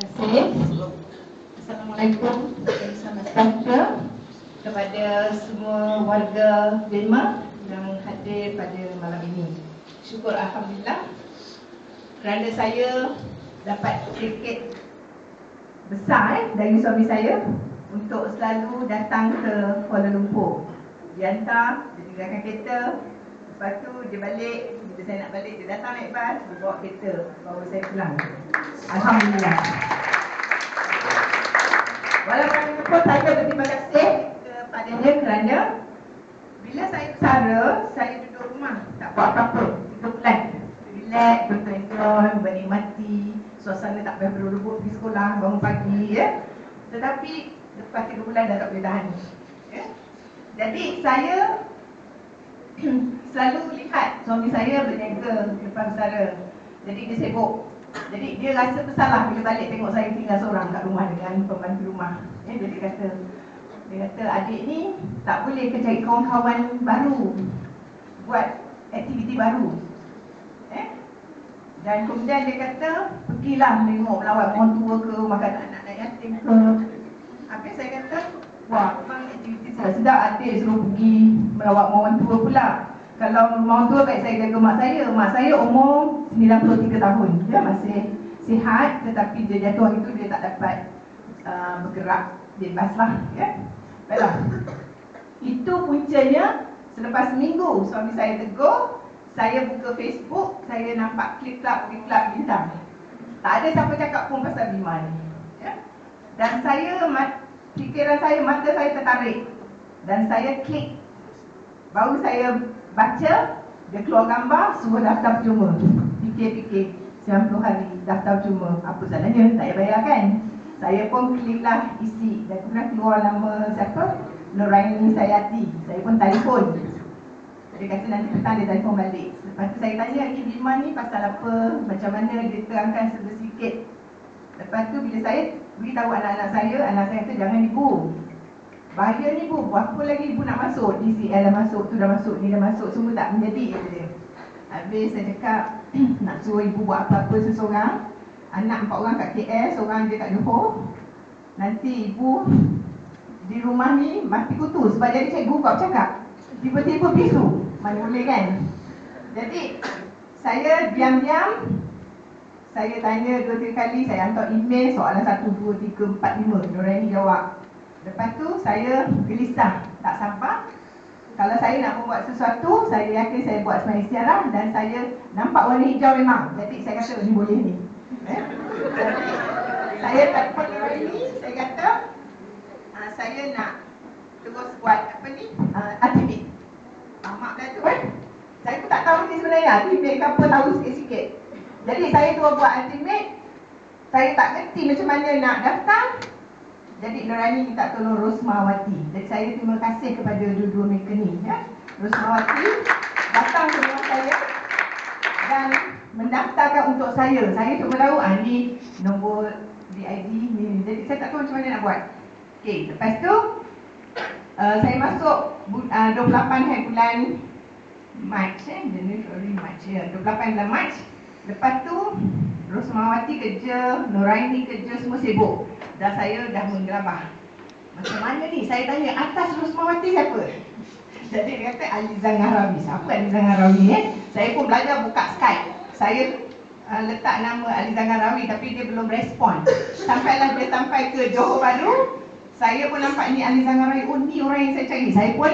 Assalamualaikum Selamat sejahtera kepada semua warga Denmark yang hadir pada malam ini. Syukur Alhamdulillah kerana saya dapat tiket besar eh, dari suami saya untuk selalu datang ke Kuala Lumpur. Dia hantar, dia tinggalkan kereta, lepas tu dia balik, bila saya nak balik, dia datang naik bas, dia bawa kereta, bawa saya pulang. Alhamdulillah. Walaupun saya berterima kasih kepadanya kerana bila saya bersara, saya duduk rumah, tak buat apa-apa, duduk bulan. Relax, betul-betul, menikmati, suasana tak payah berubah pergi sekolah, bangun pagi, ya. Tetapi lepas tiga bulan dah tak boleh tahan. Ya. Jadi saya selalu lihat suami saya berniaga lepas bersara. Jadi dia sibuk. Jadi dia rasa bersalah bila balik tengok saya tinggal seorang kat rumah dengan pembantu rumah. Ya, jadi dia kata, dia kata adik ni tak boleh ke cari kawan-kawan baru buat aktiviti baru. Eh? Dan kemudian dia kata, pergilah tengok melawat orang tua ke, makan anak-anak yatim ke. Habis saya kata, wah memang aktiviti saya sedap adik suruh pergi melawat orang tua pula. Kalau orang tua baik saya jaga mak saya. Mak saya umur 93 tahun. Dia masih sihat tetapi dia jatuh itu dia tak dapat uh, bergerak bebas lah. Ya? Baiklah. Itu puncanya selepas seminggu suami saya tegur, saya buka Facebook, saya nampak klip klap klip klap bintang. Tak ada siapa cakap pun pasal Bima ni. Ya? Dan saya, fikiran saya, mata saya tertarik. Dan saya klik. Baru saya baca, dia keluar gambar, suruh daftar percuma. Fikir-fikir, 90 hari daftar percuma. Apa salahnya? Tak payah bayar kan? Saya pun kliklah isi dan kemudian keluar nama siapa? Nuraini Sayati. Saya pun telefon. Dia kata nanti petang dia telefon balik. Lepas tu saya tanya lagi Bima ni pasal apa? Macam mana dia terangkan sedikit. Lepas tu bila saya beritahu anak-anak saya, anak saya kata jangan ibu. Bahaya ni ibu, apa lagi ibu nak masuk? DCL dah masuk, tu dah masuk, ni dah masuk, semua tak menjadi kata dia. Habis saya cakap nak suruh ibu buat apa-apa seseorang. Anak empat orang kat KL, seorang dia kat Johor. Nanti ibu di rumah ni mati kutu sebab jadi cikgu kau cakap. Tiba-tiba bisu, mana boleh kan? Jadi saya diam-diam. Saya tanya dua tiga kali, saya hantar email soalan satu, dua, tiga, empat, lima. Nuraini jawab Lepas tu saya gelisah, tak sabar kalau saya nak membuat sesuatu, saya yakin saya buat semua istiarah dan saya nampak warna hijau memang. Jadi saya kata ini boleh ni. Eh? Saya tak perlu ini, saya kata uh, saya nak terus buat apa ni, uh, ultimate. Tamak dah tu kan. Saya pun tak tahu ni sebenarnya, ultimate ke apa tahu sikit-sikit. Jadi saya tu buat ultimate, saya tak kerti macam mana nak daftar, jadi Nurani minta tolong Rosmawati. Jadi saya terima kasih kepada dua-dua mereka ni. Ya. Rosmawati datang ke rumah saya dan mendaftarkan untuk saya. Saya cuma tahu ah, ni nombor DID ni. Jadi saya tak tahu macam mana nak buat. Okey, lepas tu uh, saya masuk uh, 28 hari bulan Mac eh, January March ya. 28 bulan Mac. Lepas tu Rosmawati kerja, Nuraini kerja semua sibuk. Dan saya dah menggelabah. Macam mana ni? Saya tanya, atas Rosmawati siapa? Jadi dia kata Alizan Ngarawi. Siapa Alizan Ngarawi eh? Saya pun belajar buka Skype. Saya uh, letak nama Alizan Ngarawi tapi dia belum respon. Sampailah dia sampai ke Johor Bahru. Saya pun nampak ni Alizan Ngarawi. Oh ni orang yang saya cari. Saya pun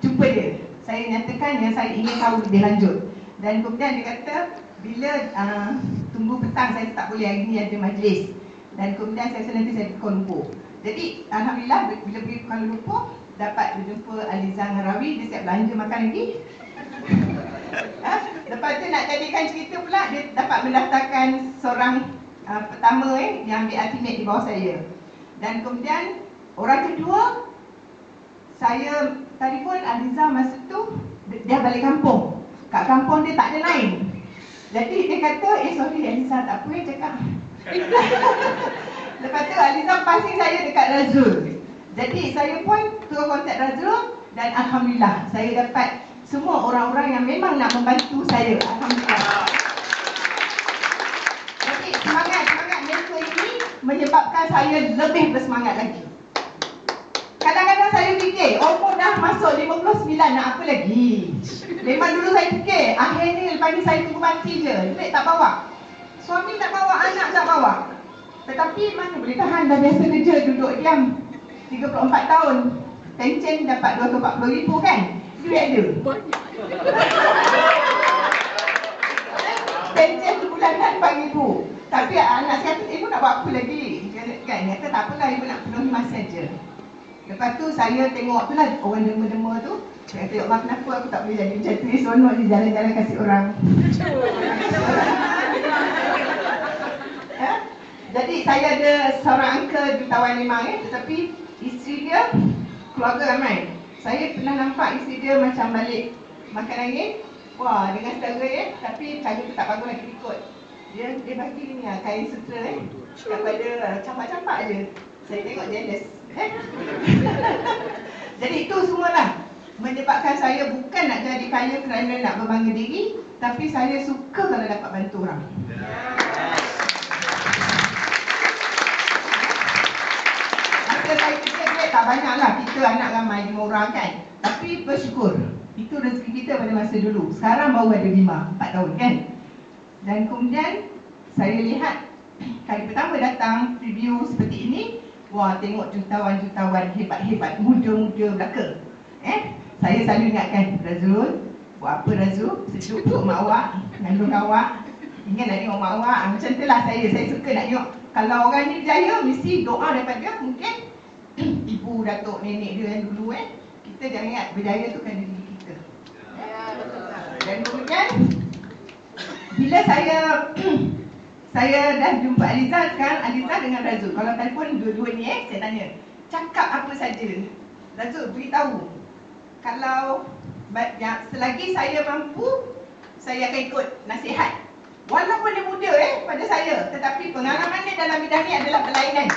jumpa dia. Saya nyatakan yang saya ingin tahu lebih lanjut. Dan kemudian dia kata, bila uh, tunggu petang saya tak boleh hari ni ada majlis dan kemudian saya nanti saya Kuala Lumpur. Jadi alhamdulillah bila pergi Kuala Lumpur dapat berjumpa Aliza Harawi dia siap belanja makan lagi. ha? Lepas tu nak jadikan cerita pula dia dapat mendaftarkan seorang uh, pertama eh yang ambil ultimate di bawah saya. Dan kemudian orang kedua saya telefon Aliza masa tu dia balik kampung. Kat kampung dia tak ada lain. Jadi dia kata, eh sorry Aliza tak apa cakap Lepas tu Aliza passing saya dekat Razul Jadi saya pun turun kontak Razul Dan Alhamdulillah saya dapat semua orang-orang yang memang nak membantu saya Alhamdulillah Jadi semangat, semangat mentor ini menyebabkan saya lebih bersemangat lagi. Kadang-kadang saya fikir, umur dah masuk 59 nak apa lagi? Memang dulu saya fikir, akhirnya lepas ni saya tunggu mati je. Duit tak bawa. Suami tak bawa, anak tak bawa. Tetapi mana boleh tahan dah biasa kerja duduk diam 34 tahun. Pencen dapat 240 ribu kan? Duit ada. Pencen bulanan 4 ribu. Tapi anak saya kata, ibu nak buat apa lagi? Kan, dia kata tak apalah, ibu nak penuhi masa je. Lepas tu saya tengok tu lah orang dema-dema tu Saya tengok mak kenapa aku tak boleh jadi macam tu Seronok je jalan-jalan kasih orang? Jadi saya ada seorang uncle jutawan memang eh. Tetapi isteri dia keluarga ramai. Saya pernah nampak isteri dia macam balik makan angin. Wah dengan setara eh. Tapi cara tu tak bagus lagi ikut. Dia dia bagi ni lah kain sutra eh. Kepada campak-campak je. Saya tengok jealous Eh? Jadi itu semualah menyebabkan saya bukan nak jadi kaya kerana nak berbangga diri tapi saya suka kalau dapat bantu orang. Masa saya kecil duit tak banyak lah kita anak ramai lima orang kan tapi bersyukur itu rezeki kita pada masa dulu sekarang baru ada lima, empat tahun kan dan kemudian saya lihat kali pertama datang preview seperti ini Wah, tengok jutawan-jutawan hebat-hebat muda-muda belaka. Eh, saya selalu ingatkan Razul, buat apa Razul? Sejuk perut mak awak, ngandung awak. Ingat nak tengok mak awak. Ah, macam itulah saya. Saya suka nak tengok. Kalau orang ni berjaya, mesti doa daripada dia. Mungkin ibu, datuk, nenek dia yang dulu eh. Kita jangan ingat berjaya tu kan diri kita. Dan kemudian, bila saya saya dah jumpa Aliza sekarang Aliza dengan Razul. Kalau telefon dua-dua ni eh saya tanya cakap apa saja? Razul beritahu. Kalau ya, selagi saya mampu saya akan ikut nasihat. Walaupun dia muda eh pada saya. Tetapi pengalaman dia dalam bidang ni adalah berlainan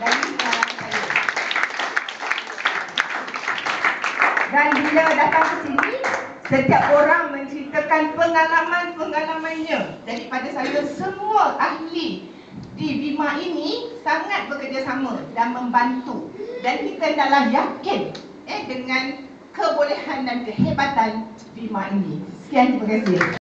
dari dan bila datang ke sini setiap orang menceritakan pengalaman-pengalamannya. Jadi pada saya semua ahli di Bima ini sangat bekerjasama dan membantu. Dan kita adalah yakin eh, dengan kebolehan dan kehebatan Bima ini. Sekian terima kasih